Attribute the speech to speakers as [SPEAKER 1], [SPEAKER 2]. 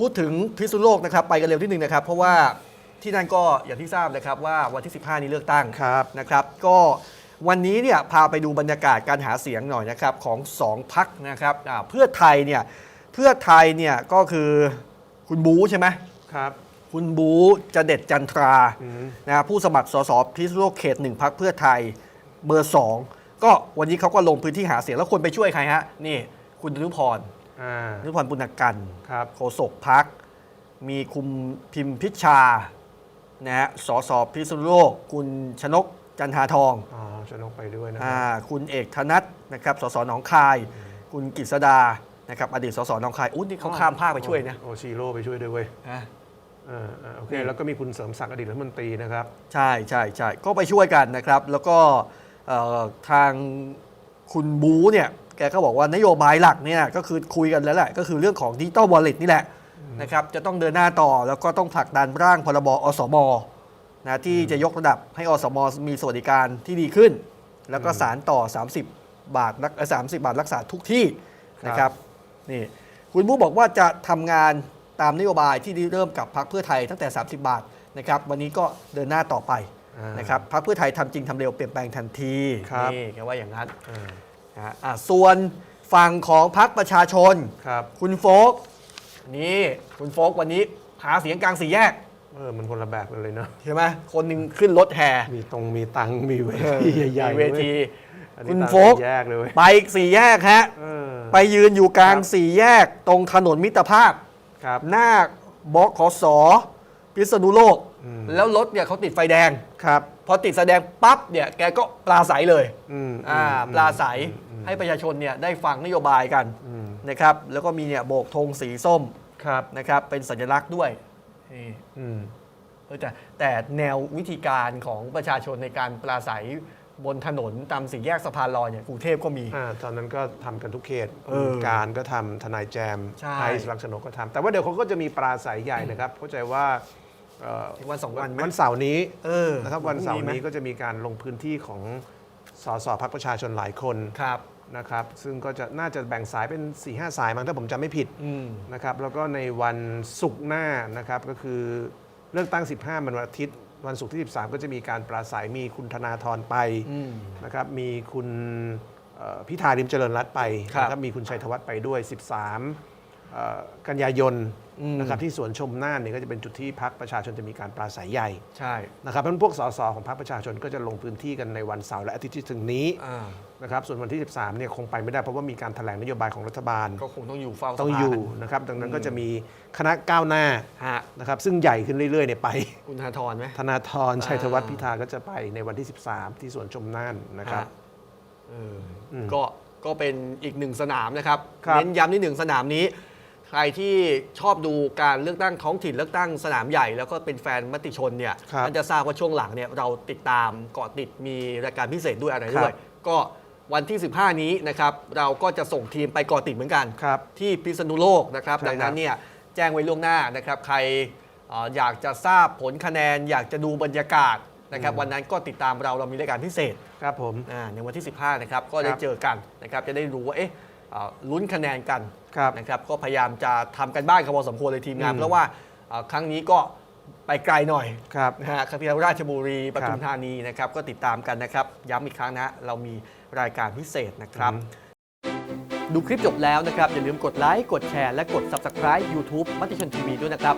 [SPEAKER 1] พูดถึงพิษณุโลกนะครับไปกันเร็วที่หนึ่งนะครับ เพราะว่าที่นั่นก็อย่างที่ทราบนะครับว่าวันที่ 15 นี้เลือกตั้ง
[SPEAKER 2] ครับ
[SPEAKER 1] นะครับ ก็วันนี้เนี่ยพาไปดูบรรยากาศการหาเสียงหน่อยนะครับของสองพักนะครับอ่าเพื่อไทยเนี่ยเพื่อไทยเนี่ยก็คือคุณบูใช่ไหม
[SPEAKER 2] ครับ
[SPEAKER 1] คุณบูจะเด็ดจันทรา
[SPEAKER 2] อืม
[SPEAKER 1] นะผู้สมัครสสพิษณุโลกเขตหนึ่งพักเพื่อไทยเบอร์สองก็วันนี้เขาก็ลงพื้นที่หาเสียงแล้วคนไปช่วยใครฮะนี่คุณนุพร
[SPEAKER 2] อ่า
[SPEAKER 1] นุพรปุณกัน
[SPEAKER 2] ครับ
[SPEAKER 1] โฆษกพัก มีคุมพิมพิชานะฮะสสพิษณุโลก คุณชนกจันทาทอง
[SPEAKER 2] อ๋อจะลงไปด้วยนะค
[SPEAKER 1] อ่า
[SPEAKER 2] รับ
[SPEAKER 1] คุณเอกธนัทนะครับสสหนองคาย คุณกฤษดานะครับอดีตสสหนองคายอุ้ยนี่เขาข้ามภาคไปช่วยนะ
[SPEAKER 2] โอชีโร่ไปช่วยด้วยเว้ย
[SPEAKER 1] อะ
[SPEAKER 2] อ่าอ่าโอเค
[SPEAKER 1] นี่
[SPEAKER 2] แล้วก็มีคุณเสริมศักดิ์อดีตรัฐมนตรีนะครับ
[SPEAKER 1] ใช่ใช่ใช่ก็ไปช่วยกันนะครับ แล้วก็เอ่อทางคุณบูเนี่ย แกก็บอกว่านโยบายหลักเนี่ยก็คือคุยกันแล้วแหละก็คือเรื่องของดิจิตอลวอลเล็ตนี่แหละนะครับจะต้องเดินหน้าต่อแล้วก็ต้องผลักดันร่างพรบอสมนะที่จะยกระดับให้อสมมีสวัสดิการที่ดีขึ้น แล้วก็สารต่อ 30 บาทรักสามสิบาทรักษาทุกที่นะครับนี่คุณบูบอกว่าจะทำงานตามนโยบายที่เริ่มกับพรรคเพื่อไทยตั้งแต่ 30 บาทนะครับวันนี้ก็เดินหน้าต่อไป
[SPEAKER 2] อ่าน
[SPEAKER 1] นะครับพรรคเพื่อไทยทำจริงทำเร็วเปลี่ยนแปลงทันที
[SPEAKER 2] ครับ
[SPEAKER 1] นี่แกว่าอย่างนั้น
[SPEAKER 2] อ่า
[SPEAKER 1] นะฮะอะส่วนฝั่งของพรรคประชาชน
[SPEAKER 2] ครับ
[SPEAKER 1] คุณโฟกนี่คุณโฟกวันนี้หาเสียงกลางสี่แยก
[SPEAKER 2] เออมันคนละแบบกันเลยเนาะ
[SPEAKER 1] ใช่ไหมคนหนึ่งขึ้นรถแห่
[SPEAKER 2] มีตรงมีตังค์มีเวทีใหญ่
[SPEAKER 1] มี
[SPEAKER 2] ๆ
[SPEAKER 1] เวที
[SPEAKER 2] อัน
[SPEAKER 1] คุ
[SPEAKER 2] นี้
[SPEAKER 1] ณ
[SPEAKER 2] ตาม
[SPEAKER 1] โฟก
[SPEAKER 2] แยกเลยเว้ย
[SPEAKER 1] ไปอีกสี่แยกฮะ
[SPEAKER 2] เออ
[SPEAKER 1] ไปยืนอยู่กลาง
[SPEAKER 2] ครับ
[SPEAKER 1] สี่แยกตรงถนนมิตรภาพ
[SPEAKER 2] ครับ
[SPEAKER 1] หน้าบขสพิษณุโลก
[SPEAKER 2] อืม
[SPEAKER 1] แล้วรถเนี่ยเขาติดไฟแดง
[SPEAKER 2] ครับ
[SPEAKER 1] พอติดไฟแดงปั๊บเนี่ยแกก็ปลาใสเลย
[SPEAKER 2] อืม
[SPEAKER 1] อ่า
[SPEAKER 2] อืม
[SPEAKER 1] ปลาใส
[SPEAKER 2] อืม
[SPEAKER 1] ให้ประชาชนเนี่ยได้ฟังนโยบายกัน
[SPEAKER 2] อืม
[SPEAKER 1] นะครับ แล้วก็มีเนี่ยโบกธงสีส้ม
[SPEAKER 2] ครับ
[SPEAKER 1] นะครับเป็นสัญลักษณ์ด้วยนี่
[SPEAKER 2] อืม
[SPEAKER 1] เออแต่แต่แนววิธีการของประชาชนในการปราศัยบนถนนตามสี่แยกสะพานลอยเนี่ยกรุงเทพก็มี
[SPEAKER 2] อ่าตอนนั้นก็ทำกันทุกเขต
[SPEAKER 1] เออ
[SPEAKER 2] คุณการก็ทำทนายแจม
[SPEAKER 1] ใช่
[SPEAKER 2] ไอซ์ลักษณกก็ทำแต่ว่าเดี๋ยวเขาก็จะมีปราศัยใหญ่นะครับ เข้าใจว่า เอ่อ
[SPEAKER 1] อีกวันสองวันไหม
[SPEAKER 2] วันเสาร์นี้
[SPEAKER 1] เออ
[SPEAKER 2] นะครับวันเสาร์
[SPEAKER 1] พงไหม
[SPEAKER 2] นี้ก็จะมีการลงพื้นที่ของสสพักประชาชนหลายคน
[SPEAKER 1] ครับ
[SPEAKER 2] นะครับ ซึ่งก็จะน่าจะแบ่งสายเป็น4ีหสายมั้งถ้าผมจำไม่ผิด
[SPEAKER 1] อืม
[SPEAKER 2] นะครับ แล้วก็ในวันศุกร์หน้านะครับ ก็คือเลือกตั้ง 15มันวันอาทิตย์ วันศุกร์ที่ 13 ก็จะมีการปราศัยมีคุณธนาธรไป
[SPEAKER 1] อืม
[SPEAKER 2] นะครับ มีคุณเอ่อพิธาริมเจริญรัตน์ไป
[SPEAKER 1] ครับ
[SPEAKER 2] นะครับมีคุณชัยธวัฒน์ไปด้วย 13เอ่อกันยายน
[SPEAKER 1] อืม
[SPEAKER 2] นะครับที่สวนชมน่านเนี่ยก็จะเป็นจุดที่พักประชาชนจะมีการปราศัยใหญ่
[SPEAKER 1] ใช่
[SPEAKER 2] นะครับเพราะฉะนั้นพวกสสของพรรคประชาชนก็จะลงพื้นที่กันในวันเสาร์และอาทิตย์ที่ถึงนี้
[SPEAKER 1] อ่า
[SPEAKER 2] นะครับส่วนวันที่ 13เนี่ยคงไปไม่ได้เพราะว่ามีการแถลงนโยบายของรัฐบาล
[SPEAKER 1] ก็คงต้องอยู่เฝ้า
[SPEAKER 2] ต้อง
[SPEAKER 1] สภา
[SPEAKER 2] อยู่
[SPEAKER 1] กัน
[SPEAKER 2] นะครับดังนั้น
[SPEAKER 1] อืม
[SPEAKER 2] ก็จะมีคณะก้าวหน้า
[SPEAKER 1] ฮะ
[SPEAKER 2] นะครับซึ่งใหญ่ขึ้นเรื่อยๆเนี่ยไป
[SPEAKER 1] คุณธนาธรไหม
[SPEAKER 2] ธนาธรชัยธวัฒน์
[SPEAKER 1] อ่า
[SPEAKER 2] พิธาก็จะไปในวันที่ 13 ที่สวนชมน่านนะครับ
[SPEAKER 1] ฮะเอออ
[SPEAKER 2] ม
[SPEAKER 1] ก็ก็เป็นอีกหนึ่งสนามนะครับ
[SPEAKER 2] ครับ
[SPEAKER 1] เน้นย้ำที่หนึ่งสนามนี้ ใครที่ชอบดูการเลือกตั้งท้องถิ่นเลือกตั้งสนามใหญ่ แล้วก็เป็นแฟนมติชนเนี่ย
[SPEAKER 2] ครับ
[SPEAKER 1] มันจะทราบว่าช่วงหลังเนี่ยเราติดตามเกาะติดมีรายการพิเศษด้วยอะไร
[SPEAKER 2] ครับ
[SPEAKER 1] ด้วยก็วันที่ 15 นี้นะครับเราก็จะส่งทีมไปเกาะติดเหมือนกัน
[SPEAKER 2] ครับ
[SPEAKER 1] ที่พิษณุโลกนะครับ
[SPEAKER 2] ใช่
[SPEAKER 1] ดังนั้น
[SPEAKER 2] ครับ
[SPEAKER 1] เนี่ยแจ้งไว้ล่วงหน้านะครับ ใครเอ่ออยากจะทราบผลคะแนน อยากจะดูบรรยากาศนะครับวันนั้นก็ติดตามเราเรามีรายการพิเศษ
[SPEAKER 2] ครับผม
[SPEAKER 1] อ่าในวันที่ 15 นะครับ ก็ได้
[SPEAKER 2] ครับ
[SPEAKER 1] เจอกันนะครับ จะได้รู้ว่าเอ๊ะเอ่อลุ้นคะแนนกัน
[SPEAKER 2] ครับ
[SPEAKER 1] นะครับก็พยายามจะทำกันบ้านกันพอสมควรเลยทีมงาน
[SPEAKER 2] อืม
[SPEAKER 1] เพราะว่าเอ่อครั้งนี้ก็ไปไกลหน่อย
[SPEAKER 2] ครับ
[SPEAKER 1] นะฮะครั้งที่แล้วราชบุรีปทุ
[SPEAKER 2] ครั
[SPEAKER 1] ม
[SPEAKER 2] บ
[SPEAKER 1] ธานีนะครับก็ติดตามกันนะครับ ย้ำอีกครั้งนะ เรามีรายการพิเศษนะครับดูคลิปจบแล้วนะครับ อย่าลืมกดไลค์ กดแชร์ และกด Subscribe YouTube มติชนทีวีด้วยนะครับ